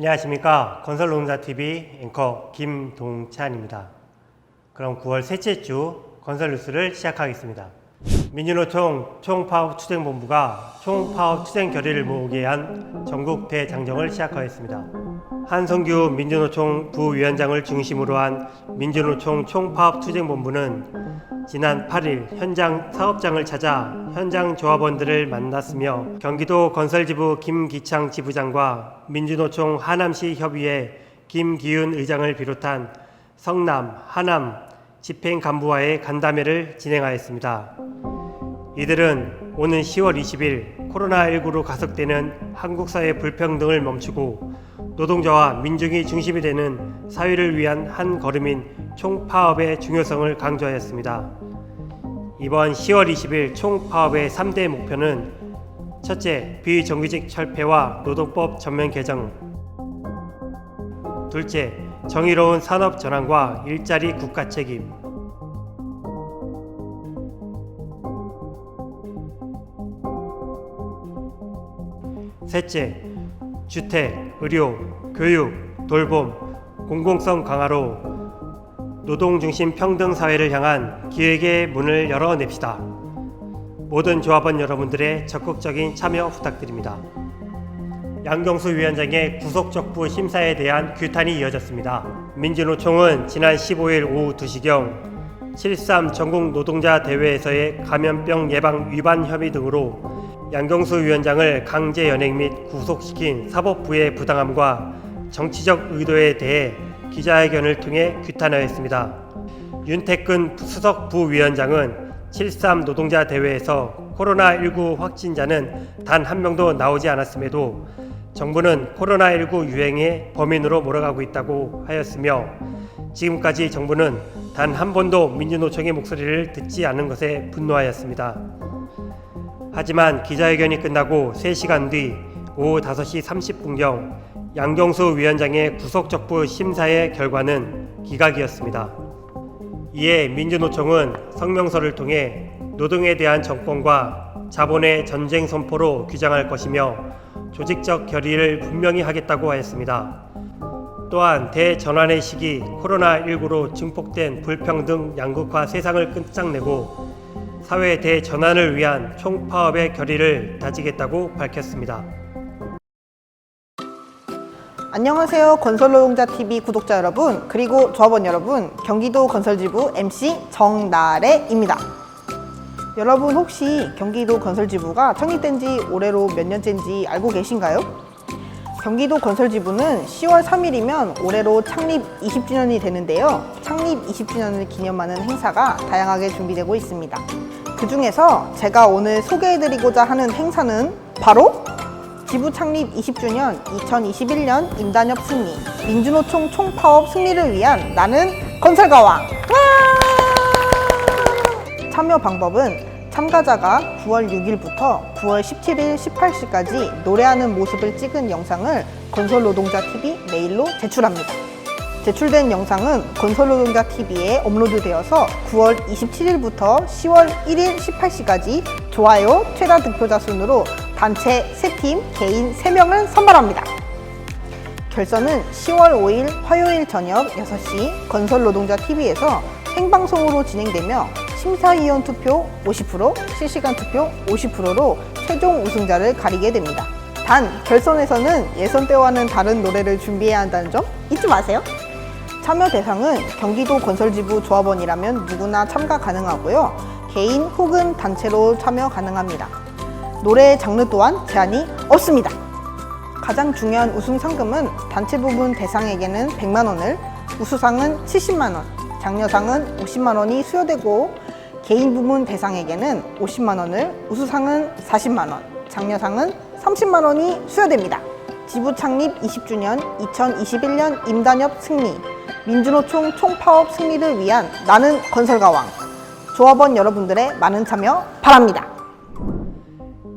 안녕하십니까 건설농사TV 앵커 김동찬입니다. 그럼 9월 셋째 주 건설뉴스를 시작하겠습니다. 민주노총 총파업 추진본부가 총파업 추진 결의를 모으기 위한 전국 대장정을 시작하였습니다. 한성규 민주노총 부위원장을 중심으로 한 민주노총 총파업 추진본부는 지난 8일 현장 사업장을 찾아 현장 조합원들을 만났으며 경기도 건설지부 김기창 지부장과 민주노총 하남시 협의회 김기윤 의장을 비롯한 성남, 하남 집행 간부와의 간담회를 진행하였습니다. 이들은 오는 10월 20일 코로나19로 가속되는 한국 사회 불평등을 멈추고 노동자와 민중이 중심이 되는 사회를 위한 한 걸음인 총파업의 중요성을 강조하였습니다. 이번 10월 20일 총파업의 3대 목표는 첫째, 비정규직 철폐와 노동법 전면 개정 둘째, 정의로운 산업 전환과 일자리 국가 책임 셋째, 주택, 의료, 교육, 돌봄, 공공성 강화로 노동 중심 평등 사회를 향한 기획의 문을 열어냅시다. 모든 조합원 여러분들의 적극적인 참여 부탁드립니다. 양경수 위원장의 구속적부 심사에 대한 규탄이 이어졌습니다. 민주노총은 지난 15일 오후 2시경 7.3 전국 노동자 대회에서의 감염병 예방 위반 혐의 등으로 양경수 위원장을 강제 연행 및 구속시킨 사법부의 부당함과 정치적 의도에 대해 기자회견을 통해 규탄하였습니다. 윤태근 수석 부위원장은 7.3 노동자 대회에서 코로나19 확진자는 단 한 명도 나오지 않았음에도 정부는 코로나19 유행의 범인으로 몰아가고 있다고 하였으며 지금까지 정부는 단 한 번도 민주노총의 목소리를 듣지 않은 것에 분노하였습니다. 하지만 기자회견이 끝나고 3시간 뒤 오후 5시 30분경 양경수 위원장의 구속적부 심사의 결과는 기각이었습니다. 이에 민주노총은 성명서를 통해 노동에 대한 정권과 자본의 전쟁 선포로 규정할 것이며 조직적 결의를 분명히 하겠다고 하였습니다. 또한 대전환의 시기 코로나19로 증폭된 불평등 양극화 세상을 끝장내고 사회 대전환을 위한 총파업의 결의를 다지겠다고 밝혔습니다. 안녕하세요. 건설노동자 TV 구독자 여러분, 그리고 조합원 여러분, 경기도 건설지부 MC 정나래입니다. 여러분 혹시 경기도 건설지부가 창립된 지 올해로 몇 년째인지 알고 계신가요? 경기도 건설지부는 10월 3일이면 올해로 창립 20주년이 되는데요. 창립 20주년을 기념하는 행사가 다양하게 준비되고 있습니다. 그 중에서 제가 오늘 소개해드리고자 하는 행사는 바로 지부 창립 20주년 2021년 임단협 승리 민주노총 총파업 승리를 위한 나는 건설가왕 와! 참여 방법은 참가자가 9월 6일부터 9월 17일 18시까지 노래하는 모습을 찍은 영상을 건설노동자TV 메일로 제출합니다. 제출된 영상은 건설노동자TV에 업로드되어서 9월 27일부터 10월 1일 18시까지 좋아요 최다 득표자 순으로 단체 3팀, 개인 3명을 선발합니다. 결선은 10월 5일 화요일 저녁 6시 건설노동자TV에서 생방송으로 진행되며 심사위원 투표 50%, 실시간 투표 50%로 최종 우승자를 가리게 됩니다. 단, 결선에서는 예선 때와는 다른 노래를 준비해야 한다는 점 잊지 마세요. 참여 대상은 경기도 건설지부 조합원이라면 누구나 참가 가능하고요. 개인 혹은 단체로 참여 가능합니다. 노래 장르 또한 제한이 없습니다. 가장 중요한 우승 상금은 단체 부분 대상에게는 100만 원을, 우수상은 70만 원, 장려상은 50만 원이 수여되고 개인 부문 대상에게는 50만 원을, 우수상은 40만 원, 장려상은 30만 원이 수여됩니다. 지부 창립 20주년 2021년 임단협 승리, 민주노총 총파업 승리를 위한 나는 건설가왕, 조합원 여러분들의 많은 참여 바랍니다.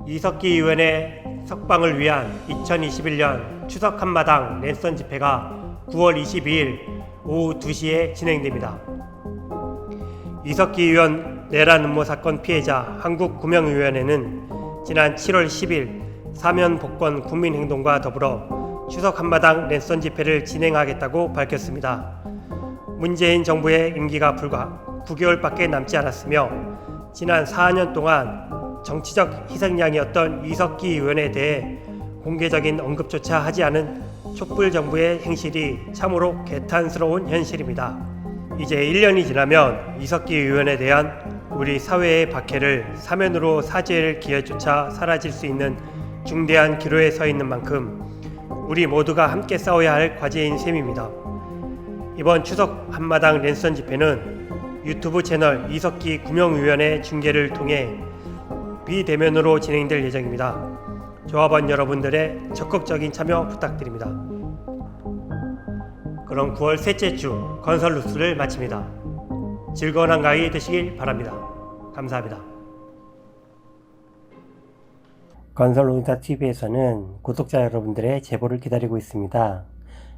이석기 의원의 석방을 위한 2021년 추석 한마당 랜선 집회가 9월 22일 오후 2시에 진행됩니다. 이석기 의원 내란 음모 사건 피해자 한국구명위원회는 지난 7월 10일 사면 복권 국민행동과 더불어 추석 한마당 랜선 집회를 진행하겠다고 밝혔습니다. 문재인 정부의 임기가 불과 9개월밖에 남지 않았으며 지난 4년 동안 정치적 희생양이었던 이석기 의원에 대해 공개적인 언급조차 하지 않은 촛불 정부의 행실이 참으로 개탄스러운 현실입니다. 이제 1년이 지나면 이석기 의원에 대한 우리 사회의 박해를 사면으로 사죄할 기회조차 사라질 수 있는 중대한 기로에 서 있는 만큼 우리 모두가 함께 싸워야 할 과제인 셈입니다. 이번 추석 한마당 랜선 집회는 유튜브 채널 이석기 구명위원회 중계를 통해 비대면으로 진행될 예정입니다. 조합원 여러분들의 적극적인 참여 부탁드립니다. 그럼 9월 셋째 주 건설 뉴스를 마칩니다. 즐거운 한가위 되시길 바랍니다. 감사합니다. 건설노동자 TV에서는 구독자 여러분들의 제보를 기다리고 있습니다.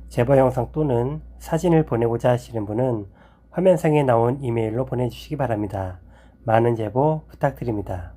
제보 영상 또는 사진을 보내고자 하시는 분은 화면상에 나온 이메일로 보내주시기 바랍니다. 많은 제보 부탁드립니다.